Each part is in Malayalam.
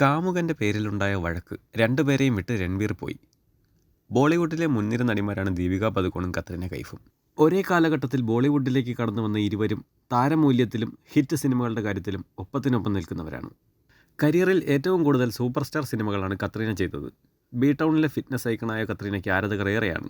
കാമുകന്റെ പേരിലുണ്ടായ വഴക്ക് രണ്ടുപേരെയും വിട്ട് രൺവീർ പോയി. ബോളിവുഡിലെ മുൻനിര നടിമാരാണ് ദീപിക പതുക്കോണും കത്രീന കൈഫും. ഒരേ കാലഘട്ടത്തിൽ ബോളിവുഡിലേക്ക് കടന്നു വന്ന ഇരുവരും താരമൂല്യത്തിലും ഹിറ്റ് സിനിമകളുടെ കാര്യത്തിലും ഒപ്പത്തിനൊപ്പം നിൽക്കുന്നവരാണ്. കരിയറിൽ ഏറ്റവും കൂടുതൽ സൂപ്പർ സ്റ്റാർ സിനിമകളാണ് കത്രീന ചെയ്തത്. ബി ടൗണിലെ ഫിറ്റ്നസ് ഐക്കണായ കത്രീനയ്ക്ക് ആരാധകർ ഏറെയാണ്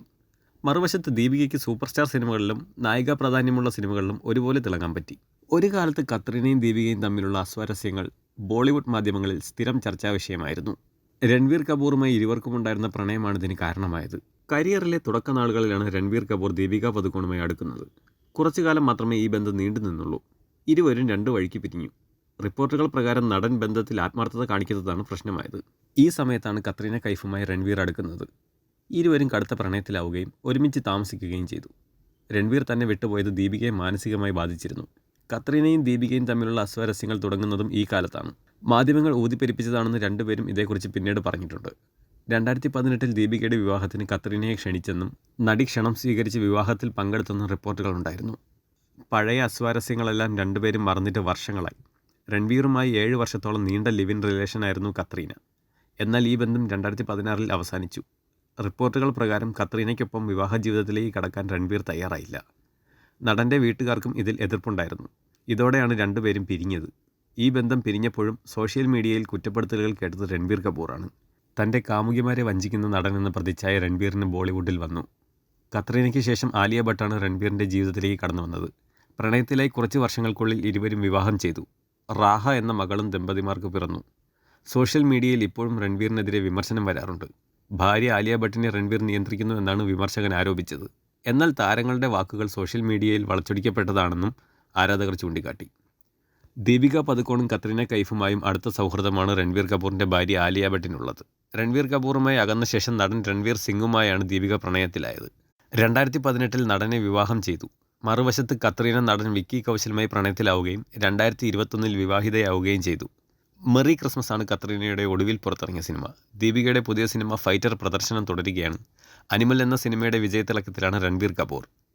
മറുവശത്ത് ദീപികയ്ക്ക് സൂപ്പർ സ്റ്റാർ സിനിമകളിലും നായിക പ്രാധാന്യമുള്ള സിനിമകളിലും ഒരുപോലെ തിളങ്ങാൻ പറ്റി. ഒരു കാലത്ത് കത്രീനയും ദീപികയും തമ്മിലുള്ള അസ്വാരസ്യങ്ങൾ ബോളിവുഡ് മാധ്യമങ്ങളിൽ സ്ഥിരം ചർച്ചാ വിഷയമായിരുന്നു. രൺവീർ കപൂറുമായി ഇരുവർക്കുമുണ്ടായിരുന്ന പ്രണയമാണ് ഇതിന് കാരണമായത്. കരിയറിലെ തുടക്കനാളുകളിലാണ് രൺവീർ കപൂർ ദീപിക പതുക്കോണുമായി അടുക്കുന്നത്. കുറച്ചു കാലം മാത്രമേ ഈ ബന്ധം നീണ്ടു നിന്നുള്ളൂ. ഇരുവരും രണ്ടു വഴിക്ക് പിരിഞ്ഞു. റിപ്പോർട്ടുകൾ പ്രകാരം നടൻ ബന്ധത്തിൽ ആത്മാർത്ഥത കാണിക്കുന്നതാണ് പ്രശ്നമായത്. ഈ സമയത്താണ് കത്രീന കൈഫുമായി രൺവീർ അടുക്കുന്നത്. ഇരുവരും കടുത്ത പ്രണയത്തിലാവുകയും ഒരുമിച്ച് താമസിക്കുകയും ചെയ്തു. രൺവീർ തന്നെ വിട്ടുപോയത് ദീപികയെ മാനസികമായി ബാധിച്ചിരുന്നു. കത്രീനയും ദീപികയും തമ്മിലുള്ള അസ്വാരസ്യങ്ങൾ തുടങ്ങുന്നതും ഈ കാലത്താണ്. മാധ്യമങ്ങൾ ഊതിപ്പെരിപ്പിച്ചതാണെന്ന് രണ്ടുപേരും ഇതേക്കുറിച്ച് പിന്നീട് പറഞ്ഞിട്ടുണ്ട്. രണ്ടായിരത്തി പതിനെട്ടിൽ ദീപികയുടെ വിവാഹത്തിന് കത്രീനയെ ക്ഷണിച്ചെന്നും നടി ക്ഷണം സ്വീകരിച്ച് വിവാഹത്തിൽ പങ്കെടുത്തെന്നും റിപ്പോർട്ടുകളുണ്ടായിരുന്നു പഴയ അസ്വാരസ്യങ്ങളെല്ലാം രണ്ടുപേരും മറന്നിട്ട് വർഷങ്ങളായി. രൺവീറുമായി ഏഴ് വർഷത്തോളം നീണ്ട ലിവിൻ റിലേഷനായിരുന്നു കത്രീന. എന്നാൽ ഈ ബന്ധം രണ്ടായിരത്തി പതിനാറിൽ അവസാനിച്ചു. റിപ്പോർട്ടുകൾ പ്രകാരം കത്രീനയ്ക്കൊപ്പം വിവാഹ ജീവിതത്തിലേക്ക് കടക്കാൻ രൺവീർ തയ്യാറായില്ല. നടന്റെ വീട്ടുകാർക്കും ഇതിൽ എതിർപ്പുണ്ടായിരുന്നു. ഇതോടെയാണ് രണ്ടുപേരും പിരിഞ്ഞത്. ഈ ബന്ധം പിരിഞ്ഞപ്പോഴും സോഷ്യൽ മീഡിയയിൽ കുറ്റപ്പെടുത്തലുകൾ കേട്ടത് രൺബീർ കപൂറാണ്. തന്റെ കാമുകിമാരെ വഞ്ചിക്കുന്ന നടനെന്ന പ്രതിച്ഛായ രൺബീറിന് ബോളിവുഡിൽ വന്നു. കത്രീനയ്ക്ക് ശേഷം ആലിയ ഭട്ടാണ് രൺബീറിന്റെ ജീവിതത്തിലേക്ക് കടന്നു വന്നത്. പ്രണയത്തിലായി കുറച്ച് വർഷങ്ങൾക്കുള്ളിൽ ഇരുവരും വിവാഹം ചെയ്തു. റാഹ എന്ന മകളും ദമ്പതിമാർക്ക് പിറന്നു. സോഷ്യൽ മീഡിയയിൽ ഇപ്പോഴും രൺബീറിനെതിരെ വിമർശനം വരാറുണ്ട്. ഭാര്യ ആലിയ ഭട്ടിനെ രൺബീർ നിയന്ത്രിക്കുന്നു എന്നാണ് വിമർശകൻ ആരോപിച്ചത്. എന്നാൽ താരങ്ങളുടെ വാക്കുകൾ സോഷ്യൽ മീഡിയയിൽ വളച്ചൊടിക്കപ്പെട്ടതാണെന്നും ആരാധകർ ചൂണ്ടിക്കാട്ടി. ദീപിക പതുക്കോണും കത്രീന കൈഫുമായും അടുത്ത സൗഹൃദമാണ് രൺവീർ കപൂറിന്റെ ഭാര്യ ആലിയ ഭട്ടിനുള്ളത്. രൺവീർ കപൂറുമായി അകന്ന ശേഷം നടൻ രൺവീർ സിംഗുമായാണ് ദീപിക പ്രണയത്തിലായത്. രണ്ടായിരത്തി പതിനെട്ടിൽ നടനെ വിവാഹം ചെയ്തു. മറുവശത്ത് കത്രീന നടൻ വിക്കി കൗശലുമായി പ്രണയത്തിലാവുകയും രണ്ടായിരത്തി ഇരുപത്തൊന്നിൽ വിവാഹിതയാവുകയും ചെയ്തു. മെറി ക്രിസ്മസ് ആണ് കത്രീനയുടെ ഒടുവിൽ പുറത്തിറങ്ങിയ സിനിമ. ദീപികയുടെ പുതിയ സിനിമ ഫൈറ്റർ പ്രദർശനം തുടരുകയാണ്. അനിമൽ എന്ന സിനിമയുടെ വിജയത്തിളക്കത്തിലാണ് രൺവീർ കപൂർ.